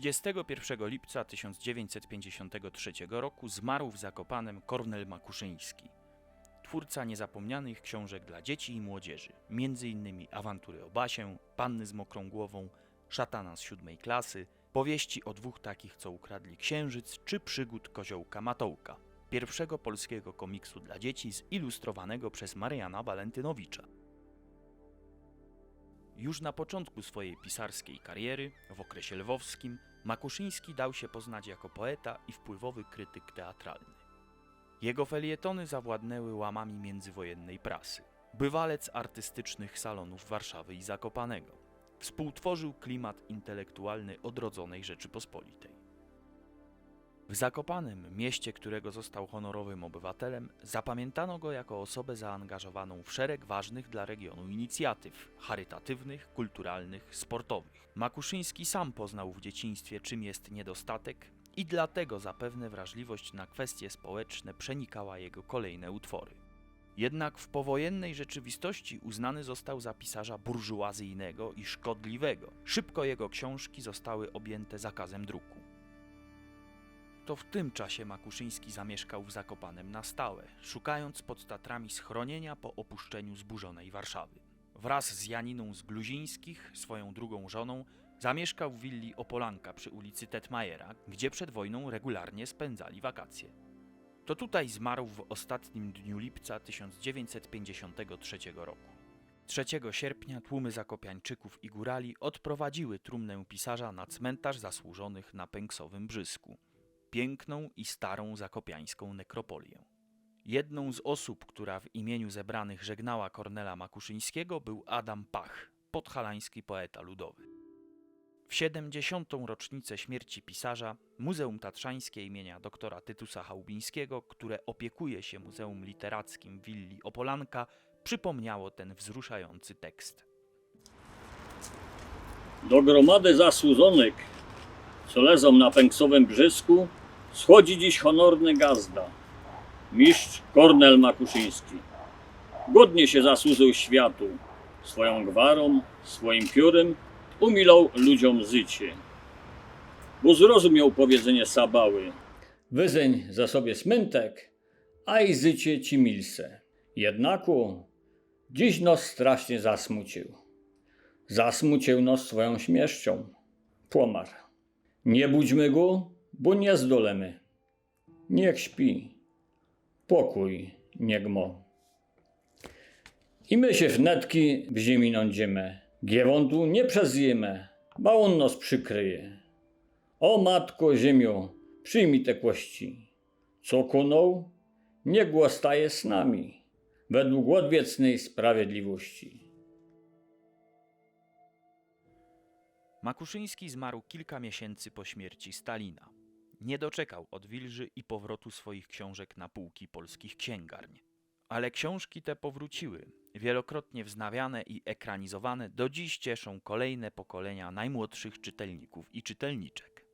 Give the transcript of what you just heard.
31 lipca 1953 roku zmarł w Zakopanem Kornel Makuszyński. Twórca niezapomnianych książek dla dzieci i młodzieży, m.in. Awantury o Basię, Panny z mokrą głową, Szatana z siódmej klasy, powieści o dwóch takich, co ukradli księżyc, czy przygód Koziołka Matołka, pierwszego polskiego komiksu dla dzieci zilustrowanego przez Mariana Walentynowicza. Już na początku swojej pisarskiej kariery, w okresie lwowskim, Makuszyński dał się poznać jako poeta i wpływowy krytyk teatralny. Jego felietony zawładnęły łamami międzywojennej prasy. Bywalec artystycznych salonów Warszawy i Zakopanego. Współtworzył klimat intelektualny odrodzonej Rzeczypospolitej. W Zakopanem, mieście, którego został honorowym obywatelem, zapamiętano go jako osobę zaangażowaną w szereg ważnych dla regionu inicjatyw charytatywnych, kulturalnych, sportowych. Makuszyński sam poznał w dzieciństwie, czym jest niedostatek, i dlatego zapewne wrażliwość na kwestie społeczne przenikała jego kolejne utwory. Jednak w powojennej rzeczywistości uznany został za pisarza burżuazyjnego i szkodliwego. Szybko jego książki zostały objęte zakazem druku. To w tym czasie Makuszyński zamieszkał w Zakopanem na stałe, szukając pod Tatrami schronienia po opuszczeniu zburzonej Warszawy. Wraz z Janiną z Gluzińskich, swoją drugą żoną, zamieszkał w willi Opolanka przy ulicy Tetmajera, gdzie przed wojną regularnie spędzali wakacje. To tutaj zmarł w ostatnim dniu lipca 1953 roku. 3 sierpnia tłumy zakopiańczyków i górali odprowadziły trumnę pisarza na cmentarz zasłużonych na Pęksowym Brzysku piękną i starą zakopiańską nekropolię. Jedną z osób, która w imieniu zebranych żegnała Kornela Makuszyńskiego był Adam Pach, podhalański poeta ludowy. W 70. rocznicę śmierci pisarza Muzeum Tatrzańskie imienia doktora Tytusa Chałubińskiego, które opiekuje się Muzeum Literackim Willi Opolanka, przypomniało ten wzruszający tekst. Do gromady zasłużonych, co lezą na pęksowym brzysku, schodzi dziś honorny gazda, mistrz Kornel Makuszyński. Godnie się zasłużył światu, swoją gwarą, swoim piórem umilał ludziom życie. Bo zrozumiał powiedzenie Sabały. Wyzeń za sobie smyntek, a i życie ci milse. Jednaku, dziś nos strasznie zasmucił. Zasmucił nos swoją śmieszcią. Płomar. Nie budźmy go, bo nie zdolemy. Niech śpi. Pokój niech mo. I my się wnetki w ziemi nądzimy. Giewontu nie przezjemy, bo on nos przykryje. O matko ziemio, przyjmij te kości. Co konął, niech głostaje z nami, według odwiecznej sprawiedliwości. Makuszyński zmarł kilka miesięcy po śmierci Stalina. Nie doczekał odwilży i powrotu swoich książek na półki polskich księgarni. Ale książki te powróciły, wielokrotnie wznawiane i ekranizowane, do dziś cieszą kolejne pokolenia najmłodszych czytelników i czytelniczek.